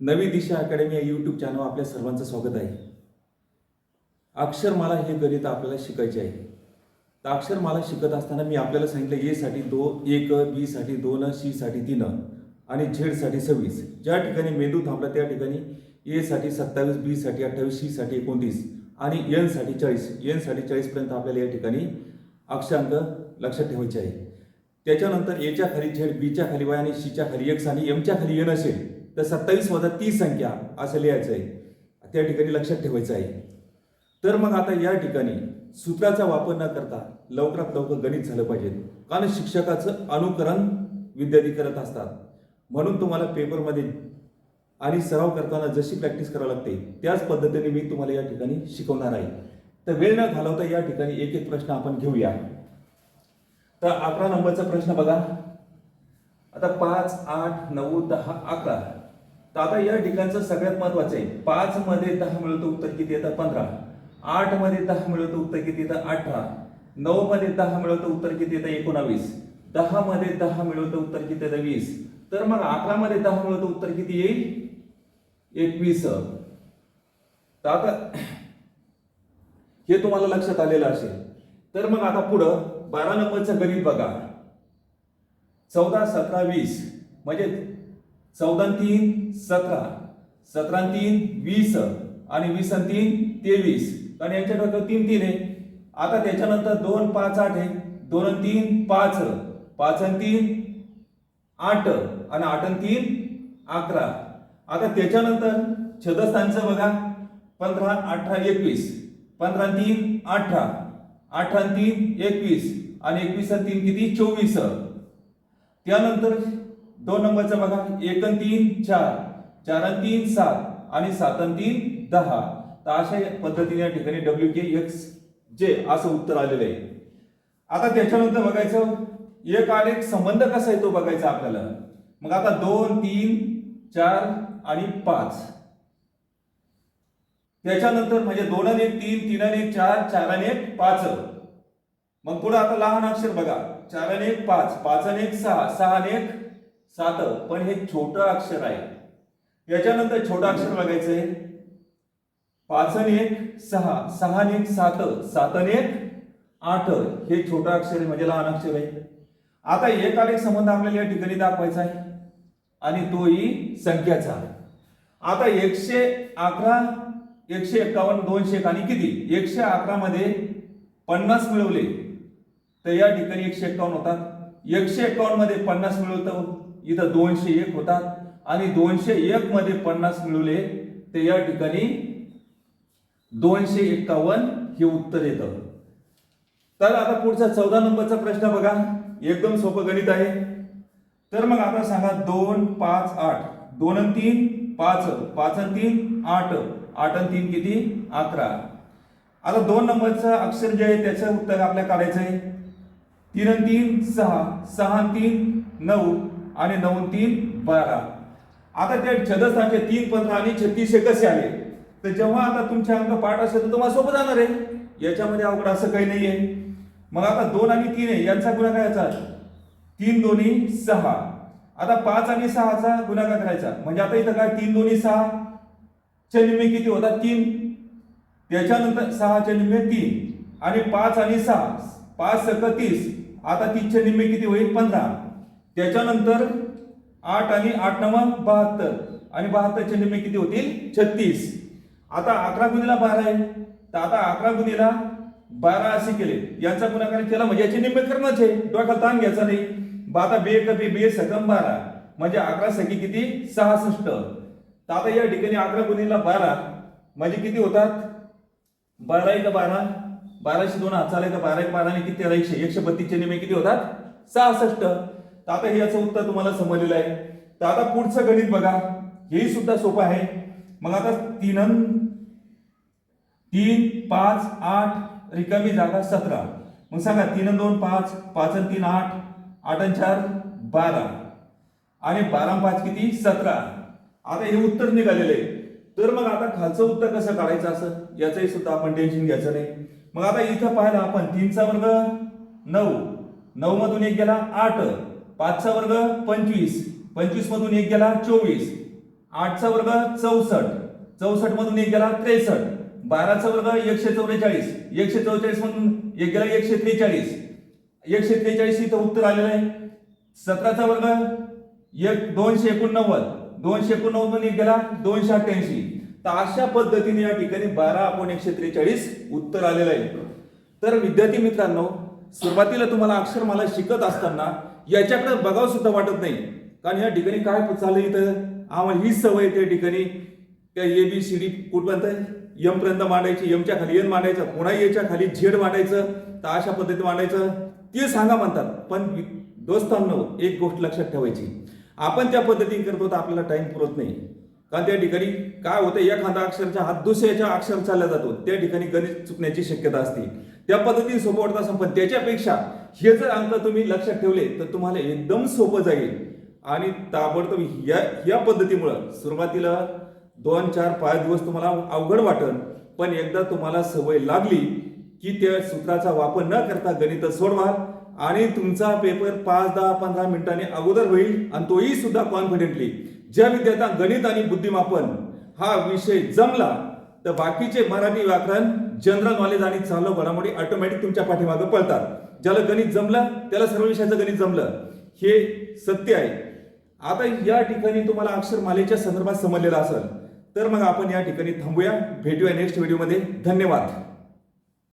नवी दिशा अकॅडमी या YouTube channel आपल्या सर्वांचं स्वागत आहे. अक्षरमाला हे गणित आपल्याला शिकायचे आहे. तर अक्षरमाला शिकत असताना मी आपल्याला सांगितलं ए साठी दो एक बी साठी दोन सी साठी तीन आणि झेडसाठी सव्वीस. ज्या ठिकाणी मेंदू थांबला त्या ठिकाणी ए साठी सत्तावीस बी साठी अठ्ठावीस सी साठी एकोणतीस आणि एनसाठी चाळीस. एनसाठी चाळीसपर्यंत आपल्याला या ठिकाणी अक्षांक लक्षात ठेवायचे आहे. त्याच्यानंतर एच्या खाली झेड बीच्या खाली वाय आणि सीच्या खाली एक्स आणि एमच्या खाली एन असेल. तर सत्तावीस वजा तीस संख्या असं लिहायचं आहे. त्या ठिकाणी लक्षात ठेवायचं आहे. तर मग आता या ठिकाणी सूत्राचा वापर न करता लवकरात लवकर गणित झालं पाहिजे. कारण शिक्षकाचं अनुकरण विद्यार्थी करत असतात. म्हणून तुम्हाला पेपरमध्ये आणि सराव करताना जशी प्रॅक्टिस करावी लागते त्याच पद्धतीने मी तुम्हाला या ठिकाणी शिकवणार आहे. तर वेळ न घालवता या ठिकाणी एक एक प्रश्न आपण घेऊया. तर अकरा नंबरचा प्रश्न बघा. आता पाच आठ नऊ दहा अकरा. तर आता या ठिकाणचं सगळ्यात महत्वाचं आहे. पाच मध्ये दहा मिळतं उत्तर किती येतं? पंधरा. आठमध्ये दहा मिळतं उत्तर किती येतं? अठरा. नऊ मध्ये दहा मिळवतं उत्तर किती येतं? एकोणावीस. दहा मध्ये दहा मिळवतं उत्तर किती येतं? वीस. तर मग अकरा मध्ये दहा मिळवतं उत्तर किती येईल? एकवीस. तर आता हे तुम्हाला लक्षात आलेलं असेल. तर मग आता पुढं बारा नंबरचं गणित बघा. चौदा सतरा वीस. म्हणजे चौदा तीन सतरा. सतरा तीन वीस आणि वीस आणि तीन तेवीस. कारण यांच्या डोक्यावर तीन तीन आहे. आता त्याच्यानंतर दोन पाच आठ आहे. दोन आणि तीन पाच. पाच आणि तीन आठ. आणि आठ आणि तीन अकरा. आता त्याच्यानंतर छदस्थानचं बघा. पंधरा अठरा एकवीस. पंधरा तीन अठरा. अठरा तीन एकवीस. आणि एकवीस आणि तीन किती? चोवीस. त्यानंतर दोन नंबरचा बघा. एक तीन चार. चार आणि तीन सात. आणि सात तीन दहा. तर अशा पद्धतीने या ठिकाणी डब्ल्यू के एक्स जे असं उत्तर आलेलं आहे. आता त्याच्यानंतर बघायचं एक आणि एक संबंध कसा आहे तो बघायचा आपल्याला? मग आता दोन तीन चार आणि पाच. त्याच्यानंतर म्हणजे दोन आणि एक तीन तीन आणि एक चार चार आणि एक पाच. मग पुढे आता लहान अक्षर बघा. चार आणि एक पाच. पाच आणि एक सहा. सहा आणि एक सात पण हे छोटं अक्षर आहे. याच्यानंतर छोटं अक्षर बघायचंय पाच पाचन एक सहा. सहा आणि एक सात. सात एक आठ. हे छोटं अक्षर आहे म्हणजे लहान अक्षर आहे. आता एक आलेख संबंध आपल्याला या ठिकाणी दाखवायचा आहे. आणि तोही संख्याचा आता एकशे अकरा एकशे एकावन्न दोनशे एक आणि किती? एकशे अकरा मध्ये पन्नास मिळवले. तर या ठिकाणी एकशे एकावन्न होतात. एकशे एकावन्नमध्ये पन्नास मिळवतं. इथं दोनशे एक होतात. आणि दोनशे एक मध्ये पन्नास मिळवले ते या ठिकाणी दोनशे एकावन्न हे उत्तर येतं. तर आता पुढचा चौदा नंबरचा प्रश्न बघा. एकदम सोपं गणित आहे. तर मग आता सांगा दोन पाच आठ. दोन आणि तीन पाच. पाच तीन आठ. आठ तीन किती? अकरा. आता दोन नंबरचं अक्षर जे आहे त्याचं उत्तर आपल्याला काढायचं आहे. तीन तीन सहा. सहा तीन नऊ. आणि नऊ तीन बारा. आता त्या छदस्थानचे तीन पंधरा आणि छत्तीसशे कसे आले? तर जेव्हा आता तुमचे अंक पाठ असेल तर तुम्हाला सोपं जाणार आहे. याच्यामध्ये अवघड असं काही नाही आहे मग आता दोन आणि तीन आहे. यांचा गुणाकार याचा तीन दोन्ही सहा. आता पाच आणि सहाचा गुणाकार करायचा. म्हणजे आता इथं काय? तीन दोन्ही सहा. चे निम्मे किती होतात? तीन. त्याच्यानंतर सहाचे निम्मे तीन. आणि पाच आणि सहा. पाच सक तीस. आता तीसचे निम्मे किती होईल? पंधरा. त्याच्यानंतर आठ आणि आठ नवा बहात्तर. आणि बहात्तर निम्मे किती होतील? छत्तीस. आता अकरा गुणीला बारा आहे. तर आता अकरा गुणीला बारा असे केले. याचा गुणाकार केला म्हणजे याचे निम्मे करणंच आहे. डोक्याला ताण घ्यायचा नाही. बा आता बे कपी बे सकम बारा. म्हणजे अकरा सखी किती? सहासष्ट. तर आता या ठिकाणी अकरा गुणीला बारा. म्हणजे किती होतात? बारा एक बारा. बाराशे दोन हात चालेल बारा एक बारा आणि किती? तेरा एकशे. एकशे बत्तीसचे निमे किती होतात? सहासष्ट. तर आता हे याचं उत्तर तुम्हाला समजलेलं आहे. तर आता पुढचं गणित बघा. हेही सुद्धा सोपं आहे. मग आता तीन तीन पाच आठ रिकामी जागा सतरा. मग सांगा तीन दोन पाच पाच तीन आठ आठ चार बारा. आणि बारा पाच किती? सतरा. आता हे उत्तर निघालेलं आहे. तर मग आता खालचं उत्तर कसं काढायचं असं? याचंही सुद्धा आपण टेन्शन घ्यायचं नाही. मग आता इथं पाहिलं आपण तीनचा वर्ग नऊ. नऊ मधून एक गेला आठ. पाचचा वर्ग पंचवीस. पंचवीस मधून एक गेला चोवीस. आठचा वर्ग चौसष्ट. चौसष्ट मधून एक गेला त्रेसष्ट. बाराचा वर्ग एकशे चौवेचाळीस एकशे चौवेचाळीस मधून एक गेला एकशे त्रेचाळीस. एकशे त्रेचाळीस इथं उत्तर आलेलं आहे. सतराचा वर्ग एक दोनशे एकोणनव्वद. दोनशे एकोणनव्वद मधून एक गेला दोनशे अठ्ठ्याऐंशी. तर अशा पद्धतीने या ठिकाणी बारा आपण एकशे त्रेचाळीस उत्तर आलेलं आहे. तर विद्यार्थी मित्रांनो सुरुवातीला तुम्हाला अक्षरमाला शिकत असताना याच्याकडे बघावं सुद्धा वाटत नाही. कारण या ठिकाणी काय चाललं इथं? आम्हाला ही सवय त्या ठिकाणी. त्या ए बी सी डी कुठपर्यंत यम पर्यंत मांडायची यमच्या खाली एन मांडायचं पुन्हा येच्या खाली झेड मांडायचं तर अशा पद्धतीत मांडायचं. ते सांगा म्हणतात. पण दोस्तांनो एक गोष्ट लक्षात ठेवायची. आपण त्या पद्धतीने करतो तर आपल्याला टाइम पुरत नाही. कारण त्या ठिकाणी काय होतं एखादा अक्षरच्या हात दुसऱ्याच्या अक्षर चालला जातो. त्या ठिकाणी गणित चुकण्याची शक्यता असते. त्या पद्धतीने सोपं वाटत असं पण त्याच्यापेक्षा हे जर अंक तुम्ही लक्षात ठेवले तर तुम्हाला एकदम सोपं जाईल. आणि ताबडतोब या या पद्धतीमुळं सुरुवातीला दोन चार पाच दिवस तुम्हाला अवघड वाटन पण एकदा तुम्हाला सवय लागली की त्या सूत्राचा वापर न करता गणित सोडवाल आणि तुमचा पेपर पाच दहा पंधरा मिनिटांनी अगोदर होईल आणि तोही सुद्धा कॉन्फिडेंटली ज्या विद्यार्थ्यांना गणित आणि बुद्धिमापन हा विषय जमला तर बाकीचे मराठी व्याकरण जनरल नॉलेज आणि चालू घडामोडी ऑटोमॅटिक तुमच्या पाठीमागं पळतात. ज्याला गणित जमलं त्याला सर्व विषयाचं गणित जमलं. हे सत्य आहे. आता या ठिकाणी तुम्हाला अक्षरमालेच्या संदर्भात समजलेलं असेल. तर मग आपण या ठिकाणी थांबूया. भेटूया नेक्स्ट व्हिडिओमध्ये धन्यवाद.